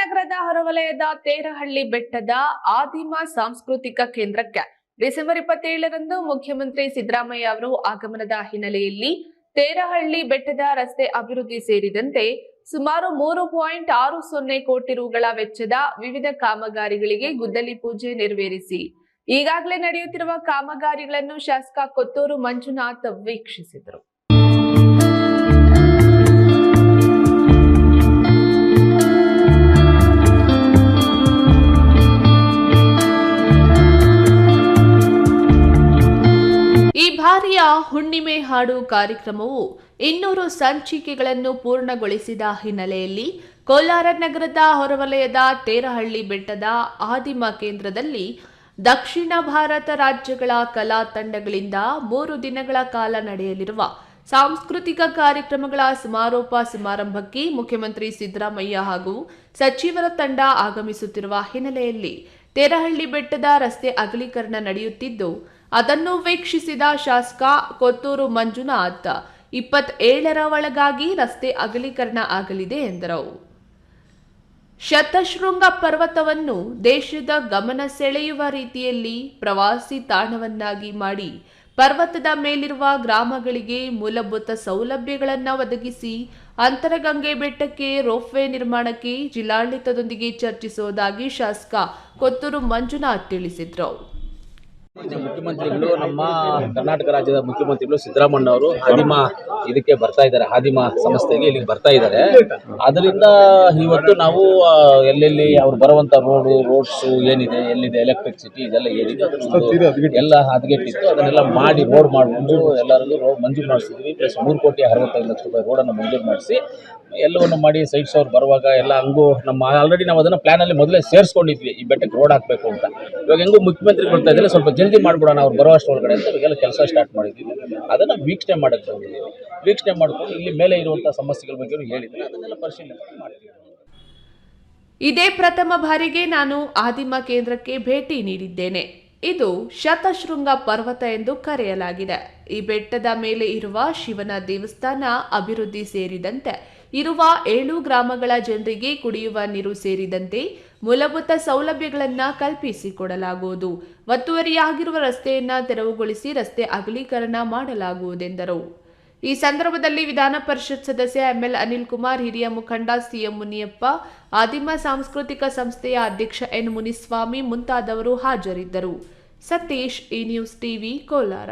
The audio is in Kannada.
ನಗರದ ಹೊರವಲಯದ ತೇರಹಳ್ಳಿ ಬೆಟ್ಟದ ಆದಿಮ ಸಾಂಸ್ಕೃತಿಕ ಕೇಂದ್ರಕ್ಕೆ ಡಿಸೆಂಬರ್ ಇಪ್ಪತ್ತೇಳರಂದು ಮುಖ್ಯಮಂತ್ರಿ ಸಿದ್ದರಾಮಯ್ಯ ಅವರು ಆಗಮನದ ಹಿನ್ನೆಲೆಯಲ್ಲಿ ತೇರಹಳ್ಳಿ ಬೆಟ್ಟದ ರಸ್ತೆ ಅಭಿವೃದ್ಧಿ ಸೇರಿದಂತೆ ಸುಮಾರು ಮೂರು ಪಾಯಿಂಟ್ ಆರು ಸೊನ್ನೆ ಕೋಟಿ ರುಗಳ ವೆಚ್ಚದ ವಿವಿಧ ಕಾಮಗಾರಿಗಳಿಗೆ ಗುದ್ದಲಿ ಪೂಜೆ ನೆರವೇರಿಸಿ. ಈಗಾಗಲೇ ನಡೆಯುತ್ತಿರುವ ಕಾಮಗಾರಿಗಳನ್ನು ಶಾಸಕ ಕೊತ್ತೂರು ಮಂಜುನಾಥ್ ವೀಕ್ಷಿಸಿದರು. ಈ ಬಾರಿಯ ಹುಣ್ಣಿಮೆ ಹಾಡು ಕಾರ್ಯಕ್ರಮವು ಇನ್ನೂರು ಸಂಚಿಕೆಗಳನ್ನು ಪೂರ್ಣಗೊಳಿಸಿದ ಹಿನ್ನೆಲೆಯಲ್ಲಿ ಕೋಲಾರ ನಗರದ ಹೊರವಲಯದ ತೇರಹಳ್ಳಿ ಬೆಟ್ಟದ ಆದಿಮ ಕೇಂದ್ರದಲ್ಲಿ ದಕ್ಷಿಣ ಭಾರತ ರಾಜ್ಯಗಳ ಕಲಾ ತಂಡಗಳಿಂದ ಮೂರು ದಿನಗಳ ಕಾಲ ನಡೆಯಲಿರುವ ಸಾಂಸ್ಕೃತಿಕ ಕಾರ್ಯಕ್ರಮಗಳ ಸಮಾರೋಪ ಸಮಾರಂಭಕ್ಕೆ ಮುಖ್ಯಮಂತ್ರಿ ಸಿದ್ದರಾಮಯ್ಯ ಹಾಗೂ ಸಚಿವರ ತಂಡ ಆಗಮಿಸುತ್ತಿರುವ ಹಿನ್ನೆಲೆಯಲ್ಲಿ ತೇರಹಳ್ಳಿ ಬೆಟ್ಟದ ರಸ್ತೆ ಅಗಲೀಕರಣ ನಡೆಯುತ್ತಿದ್ದು ಅದನ್ನು ವೀಕ್ಷಿಸಿದ ಶಾಸಕ ಕೊತ್ತೂರು ಮಂಜುನಾಥ್, ಇಪ್ಪತ್ತೇಳರ ಒಳಗಾಗಿ ರಸ್ತೆ ಅಗಲೀಕರಣ ಆಗಲಿದೆ ಎಂದರು. ಶತಶೃಂಗ ಪರ್ವತವನ್ನು ದೇಶದ ಗಮನ ಸೆಳೆಯುವ ರೀತಿಯಲ್ಲಿ ಪ್ರವಾಸಿ ತಾಣವನ್ನಾಗಿ ಮಾಡಿ ಪರ್ವತದ ಮೇಲಿರುವ ಗ್ರಾಮಗಳಿಗೆ ಮೂಲಭೂತ ಸೌಲಭ್ಯಗಳನ್ನು ಒದಗಿಸಿ ಅಂತರಗಂಗೆ ಬೆಟ್ಟಕ್ಕೆ ರೋಪ್ವೇ ನಿರ್ಮಾಣಕ್ಕೆ ಜಿಲ್ಲಾಡಳಿತದೊಂದಿಗೆ ಚರ್ಚಿಸುವುದಾಗಿ ಶಾಸಕ ಕೊತ್ತೂರು ಮಂಜುನಾಥ್ ತಿಳಿಸಿದರು. ಮುಖ್ಯಮಂತ್ರಿಗಳು ನಮ್ಮ ಕರ್ನಾಟಕ ರಾಜ್ಯದ ಮುಖ್ಯಮಂತ್ರಿಗಳು ಸಿದ್ದರಾಮಣ್ಣ ಅವರು ಹಾದಿಮ ಇದಕ್ಕೆ ಬರ್ತಾ ಇದ್ದಾರೆ ಹಾದಿಮ ಸಂಸ್ಥೆಗೆ ಇಲ್ಲಿಗೆ ಬರ್ತಾ ಇದ್ದಾರೆ. ಅದರಿಂದ ಇವತ್ತು ನಾವು ಎಲ್ಲೆಲ್ಲಿ ಅವ್ರು ಬರುವಂತ ರೋಡು ರೋಡ್ಸ್ ಏನಿದೆ ಎಲ್ಲಿದೆ ಎಲೆಕ್ಟ್ರಿಸಿಟಿ ಇದೆಲ್ಲ ಏನಿದೆ ಅದನ್ನ ಎಲ್ಲ ಹದಗೆಟ್ಟಿತ್ತು. ಅದನ್ನೆಲ್ಲ ಮಾಡಿ ರೋಡ್ ಮಾಡಿಕೊಂಡು ಎಲ್ಲರಲ್ಲೂ ರೋಡ್ ಮಂಜೂರು ಮಾಡಿಸಿದ್ವಿ. ಪ್ಲಸ್ ಮೂರು ಕೋಟಿ ಅರವತ್ತೈದು ಲಕ್ಷ ರೂಪಾಯಿ ರೋಡನ್ನು ಮಂಜೂರು ಮಾಡಿಸಿ ಎಲ್ಲವನ್ನು ಮಾಡಿ ಸೈಟ್ಸ್ ಅವ್ರು ಬರುವಾಗ ಎಲ್ಲ ಹಂಗೂ ನಮ್ಮ ಆಲ್ರೆಡಿ ನಾವು ಅದನ್ನು ಪ್ಲಾನಲ್ಲಿ ಮೊದಲೇ ಸೇರಿಸ್ಕೊಂಡಿದ್ವಿ. ಈ ಬೆಟ್ಟಕ್ಕೆ ರೋಡ್ ಹಾಕಬೇಕು ಅಂತ. ಇವಾಗ ಹೆಂಗೂ ಮುಖ್ಯಮಂತ್ರಿ ಬರ್ತಾ ಇದ್ದಾರೆ ಸ್ವಲ್ಪ ಜಲ್ದಿ ಮಾಡ್ಬಿಡೋಣ, ಅವ್ರು ಬರೋ ಅಷ್ಟರೊಳಗಡೆ ಅಂತ ಇವಾಗೆಲ್ಲ ಕೆಲಸ ಸ್ಟಾರ್ಟ್ ಮಾಡಿದ್ದೀವಿ ಅದನ್ನು ವೀಕ್ಷಣೆ ಮಾಡೋಕ್ಕೆ ಬಂದಿದ್ದೀವಿ ವೀಕ್ಷಣೆ ಮಾಡಿಕೊಂಡು ಇಲ್ಲಿ ಮೇಲೆ ಇರುವಂಥ ಸಮಸ್ಯೆಗಳ ಬಗ್ಗೆ ಹೇಳಿದ್ದಾರೆ ಅದನ್ನೆಲ್ಲ ಪರಿಶೀಲನೆ ಮಾಡ್ತೀವಿ. ಇದೇ ಪ್ರಥಮ ಬಾರಿಗೆ ನಾನು ಆದಿಮ ಕೇಂದ್ರಕ್ಕೆ ಭೇಟಿ ನೀಡಿದ್ದೇನೆ. ಇದು ಶತಶೃಂಗ ಪರ್ವತ ಎಂದು ಕರೆಯಲಾಗಿದೆ. ಈ ಬೆಟ್ಟದ ಮೇಲೆ ಇರುವ ಶಿವನ ದೇವಸ್ಥಾನ ಅಭಿವೃದ್ಧಿ ಸೇರಿದಂತೆ ಇರುವ ಏಳು ಗ್ರಾಮಗಳ ಜನರಿಗೆ ಕುಡಿಯುವ ನೀರು ಸೇರಿದಂತೆ ಮೂಲಭೂತ ಸೌಲಭ್ಯಗಳನ್ನು ಕಲ್ಪಿಸಿಕೊಡಲಾಗುವುದು. ಒತ್ತುವರಿಯಾಗಿರುವ ರಸ್ತೆಯನ್ನು ತೆರವುಗೊಳಿಸಿ ರಸ್ತೆ ಅಗಲೀಕರಣ ಮಾಡಲಾಗುವುದೆಂದರು. ಈ ಸಂದರ್ಭದಲ್ಲಿ ವಿಧಾನ ಪರಿಷತ್ ಸದಸ್ಯ ಎಂಎಲ್ ಅನಿಲ್ ಕುಮಾರ್ ಹಿರಿಯ ಮುಖಂಡ ಸಿಎಂ ಮುನಿಯಪ್ಪ, ಆದಿಮ ಸಾಂಸ್ಕೃತಿಕ ಸಂಸ್ಥೆಯ ಅಧ್ಯಕ್ಷ ಎನ್ ಮುನಿಸ್ವಾಮಿ ಮುಂತಾದವರು ಹಾಜರಿದ್ದರು. ಸತೀಶ್ ಈ ನ್ಯೂಸ್ ಟಿವಿ, ಕೋಲಾರ.